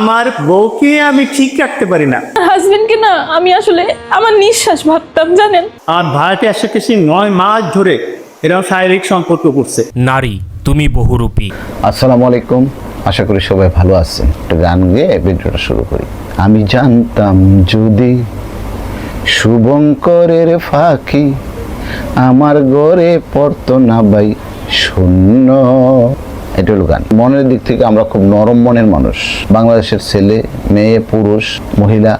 আমার বউকে আমি ঠিক রাখতে পারি না। হাজবেন্ডকে না আমি আসলে আমার নিঃশ্বাস ভাবতাম জানেন? আর ভাড়াটে এসে নয় মাস ধরে এরকম শারীরিক সম্পর্ক করছে। নারী তুমি বহুরূপী। আসসালামু আলাইকুম। আশা করি সবাই ভালো আছেন। একটা গান গেয়ে ভিডিওটা শুরু করি। আমি জানতাম যদি শুভঙ্করের ফাঁকি আমার গড়ে পড়তো না ভাই শূন্য। এটা গান। মনের দিক থেকে আমরা খুব নরম মনের মানুষ। বাংলাদেশের ছেলে, মেয়ে, পুরুষ, মহিলা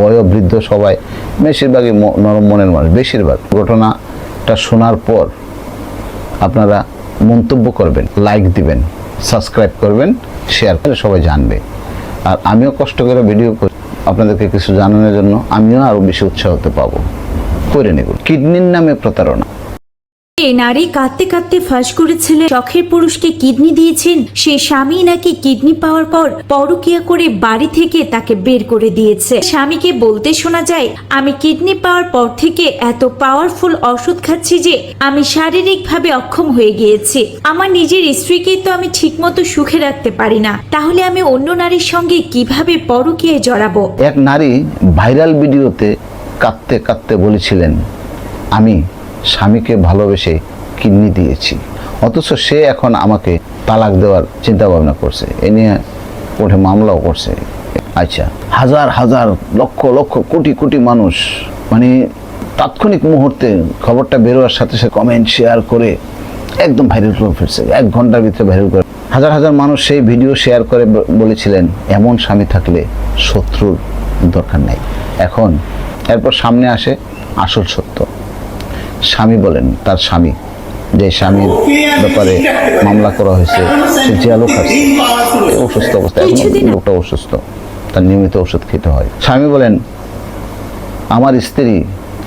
বয়োবৃদ্ধ সবাই বেশিরভাগই নরম মনের মানুষ। বেশিরভাগ। ঘটনাটা শোনার পর আপনারা মন্তব্য করবেন লাইক দিবেন সাবস্ক্রাইব করবেন শেয়ার করে সবাই জানবে। আর আমিও কষ্ট করে ভিডিও করি। আপনাদেরকে কিছু জানানোর জন্য আমিও আরও বেশি উৎসাহ হতে পাবো। করে নেব কিডনির নামে প্রতারণা। এ নারী কাঁদতে কাঁদতে ফাঁস করেছিলেন। শখের পুরুষকে কিডনি দিয়েছেন। সে স্বামী নাকি কিডনি পাওয়ার পর পরকিয়া করে বাড়ি থেকে তাকে বের করে দিয়েছে। স্বামীকে বলতে শোনা যায়, আমি কিডনি পাওয়ার পর থেকে এত পাওয়ারফুল ওষুধ খাচ্ছি যে আমি শারীরিকভাবে অক্ষম হয়ে গিয়েছি। আমার নিজের স্ত্রীকে তো আমি ঠিকমতো সুখে রাখতে পারি না। তাহলে আমি অন্য নারীর সঙ্গে কীভাবে পরকিয়ায় জড়াবো? এক নারী ভাইরাল ভিডিওতে কাঁদতে কাঁদতে বলেছিলেন, আমি স্বামীকে ভালোবেসে কিডনি দিয়েছি। অথচ সে এখন আমাকে তালাক দেওয়ার চিন্তা ভাবনা করছে। এ নিয়ে কোর্টে মামলাও করছে। আচ্ছা হাজার হাজার, লক্ষ লক্ষ, কোটি কোটি মানুষ মানে তাৎক্ষণিক মুহূর্তে খবরটা বেরোয়ার সাথে সাথে কমেন্ট শেয়ার করে একদম ভাইরাল করে ফেলছে। এক ঘণ্টার ভিতরে ভাইরাল করে। হাজার হাজার মানুষ সেই ভিডিও শেয়ার করে বলেছিলেন, এমন স্বামী থাকলে শত্রুর দরকার নাই। এখন এরপর সামনে আসে আসল সত্য। স্বামী বলেন তার স্বামী যে স্বামীর ব্যাপারে মামলা করা হয়েছে সে জিয়ালো আছে অসুস্থ অবস্থায় এখন লোকটা অসুস্থ তার নিয়মিত ওষুধ খেতে হয়। স্বামী বলেন আমার স্ত্রী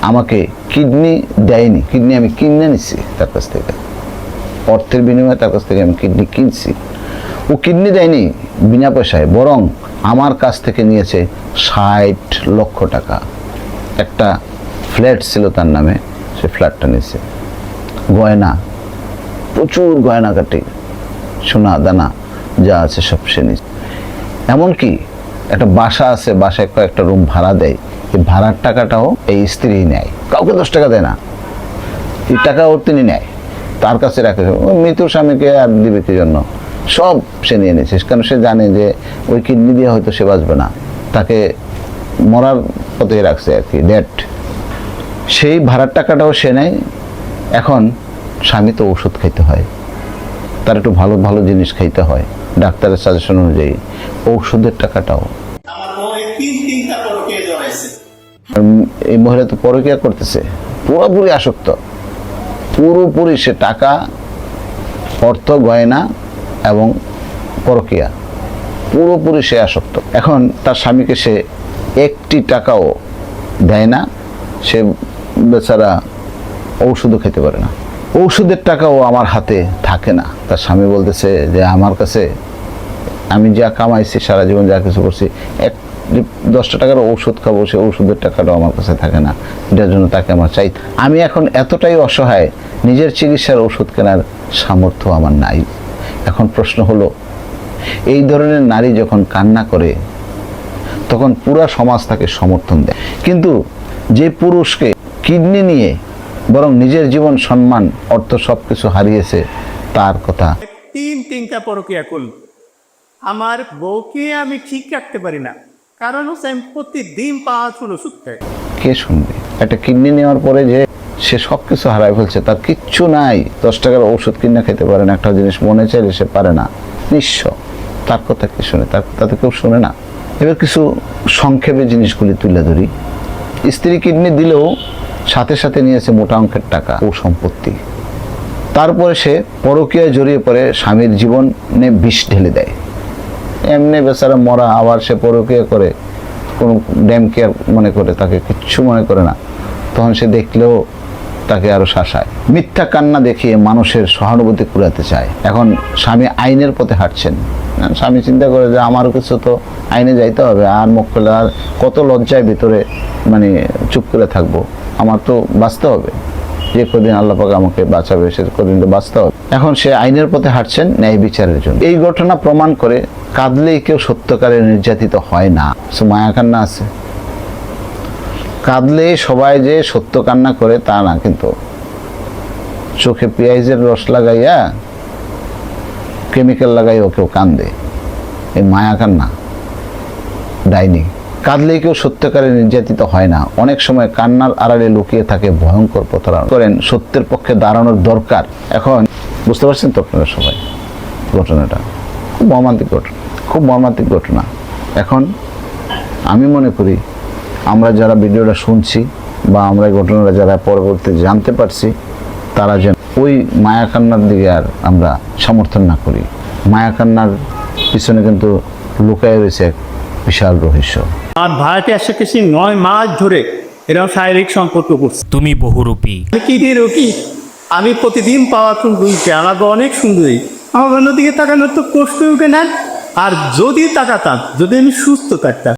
আমাকে কিডনি দেয়নি কিডনি আমি কিনে নিছি তার কাছ থেকে। অর্থের বিনিময়ে তার কাছ থেকে আমি কিডনি কিনছি। ও কিডনি দেয়নি বিনা পয়সায় বরং আমার কাছ থেকে নিয়েছে ষাট লক্ষ টাকা। একটা ফ্ল্যাট ছিল তার নামে সে ফ্ল্যাটটা নিয়েছে গয়না, প্রচুর গয়না কাটি, সোনা, দানা, যা আছে সব সে নিয়েছে এমনকি একটা বাসা আছে, বাসায় কয়েকটা রুম ভাড়া দেয়। এই ভাড়ার টাকাটাও এই স্ত্রী নেয়। কাউকে দশ টাকা দেয় না। এই টাকা ওর তিনি নেয়। তার কাছে রাখে। ওই মৃত্যুর স্বামীকে আর দিবে কি জন্য? সব সে নিয়ে নিয়েছে কারণ সে জানে যে ওই কিডনি দিয়ে হয়তো সে বাঁচবে না। তাকে মরার পথে রাখছে আর কি ডেট সেই ভাড়ার টাকাটাও সে নেয়। এখন স্বামী তো ওষুধ খাইতে হয়। তার একটু ভালো ভালো জিনিস খাইতে হয়। ডাক্তারের সাজেশন অনুযায়ী ঔষধের টাকাটাও। এই মহিলা তো পরকিয়া করতেছে। পুরোপুরি আসক্ত। পুরোপুরি সে টাকা, অর্থ, গয়না এবং পরকিয়া। পুরোপুরি সে আসক্ত। এখন তার স্বামীকে সে একটি টাকাও দেয় না। সে বেচারা ঔষধও খেতে পারে না। ঔষধের টাকাও আমার হাতে থাকে না। তার স্বামী বলতেছে যে, আমার কাছে আমি যা কামাইছি, সারা জীবন যা কিছু করছি, এক দশটা টাকার ঔষধ খাব, সে ঔষধের টাকাটাও আমার কাছে থাকে না। এটার জন্য তাকে আমার চাই। আমি এখন এতটাই অসহায়, নিজের চিকিৎসার ওষুধ কেনার সামর্থ্য আমার নাই। এখন প্রশ্ন হলো, এই ধরনের নারী যখন কান্না করে, তখন পুরা সমাজ তাকে সমর্থন দেয়। কিন্তু যে পুরুষকে কিডনি নিয়ে বরং নিজের জীবন সম্মান অর্থ সব কিছু হারিয়েছে তার কথা। তিন তিনটা পরকিয়া করল। আমার বউকে আমি ঠিক রাখতে পারি না। কারণ হচ্ছে আমি প্রতিদিন পাওয়ারফুল ওষুধ খাই কে শুনবে? একটা কিডনি নেওয়ার পরে যে সে সব কিছু হারায় ফেলছে তার কিচ্ছু নাই। দশ টাকার ওষুধ কিনে খেতে পারে না একটা জিনিস মনে চাইলে সে পারে না। নিঃস্ব। তার কথা কে শুনে? তার কথা তো কেউ শুনে না। এবার কিছু সংক্ষেপে জিনিসগুলি তুলে ধরি। স্ত্রী কিডনি দিলেও সাথে সাথে নিয়েছে মোটা অঙ্কের টাকা ও সম্পত্তি। তারপরে সে পরকীয়ায় জড়িয়ে পড়ে, স্বামীর জীবনে বিষ ঢেলে দেয়। এমনি বেচারা মরা, আবার সে পরকীয়া করে, কোনো ড্যাম কেয়ার মনে করে, তাকে কিচ্ছু মনে করে না। তখন সে দেখলেও তাকে আরও শাসায়। মিথ্যা কান্না দেখিয়ে মানুষের সহানুভূতি কুড়াতে চায়। এখন স্বামী আইনের পথে হাঁটছেন। স্বামী চিন্তা করে যে আমারও কিছু তো আইনে যাইতে হবে, আর মুখ খুলে আর কত লজ্জায় ভিতরে মানে চুপ করে থাকব। আমার তো বাঁচতে হবে। যে কদিন আল্লাহ পাক আমাকে বাঁচাবে, সে কদিন তো বাঁচতে হবে। এখন সে আইনের পথে হাঁটছেন ন্যায় বিচারের জন্য। এই ঘটনা প্রমাণ করে কাঁদলেই কেউ সত্যকারে নির্যাতিত হয় না। সে মায়া কান্না আছে। কাঁদলে সবাই যে সত্য কান্না করে তা না, কিন্তু চোখে পেঁয়াজের রস লাগাইয়া কেমিক্যাল লাগাইও কেউ কান্দে। এই মায়া কান্না, ডাইনি। কাঁদলেই কেউ সত্যকারে নির্যাতিত হয় না। অনেক সময় কান্নার আড়ালে লুকিয়ে থাকে ভয়ঙ্কর প্রতারণা। করেন, সত্যের পক্ষে দাঁড়ানোর দরকার। এখন, বুঝতে পারছেন তো আপনারা সবাই ঘটনাটা? খুব মর্মান্তিক ঘটনা, খুব মর্মান্তিক ঘটনা। এখন, আমি মনে করি, আমরা যারা ভিডিওটা শুনছি বা আমরা এই ঘটনাটা যারা পরবর্তী জানতে পারছি, তারা যেন ওই মায়া কান্নার দিকে আর আমরা সমর্থন না করি। মায়াকান্নার পিছনে কিন্তু লুকায় রয়েছে এক বিশাল রহস্য। আর ভারতে এসে কিছু নয় মাস ধরে। এরকম শারীরিক সম্পর্ক করছে তুমি বহুরূপী। আমি কি দিয়ে রুপি আমি প্রতিদিন পাওয়া তুমি দুইটা আমার অনেক সুন্দরী। আমার অন্যদিকে তাকানোর তো কষ্ট উঠে নেন। আর যদি তাকাতাম যদি আমি সুস্থ থাকতাম।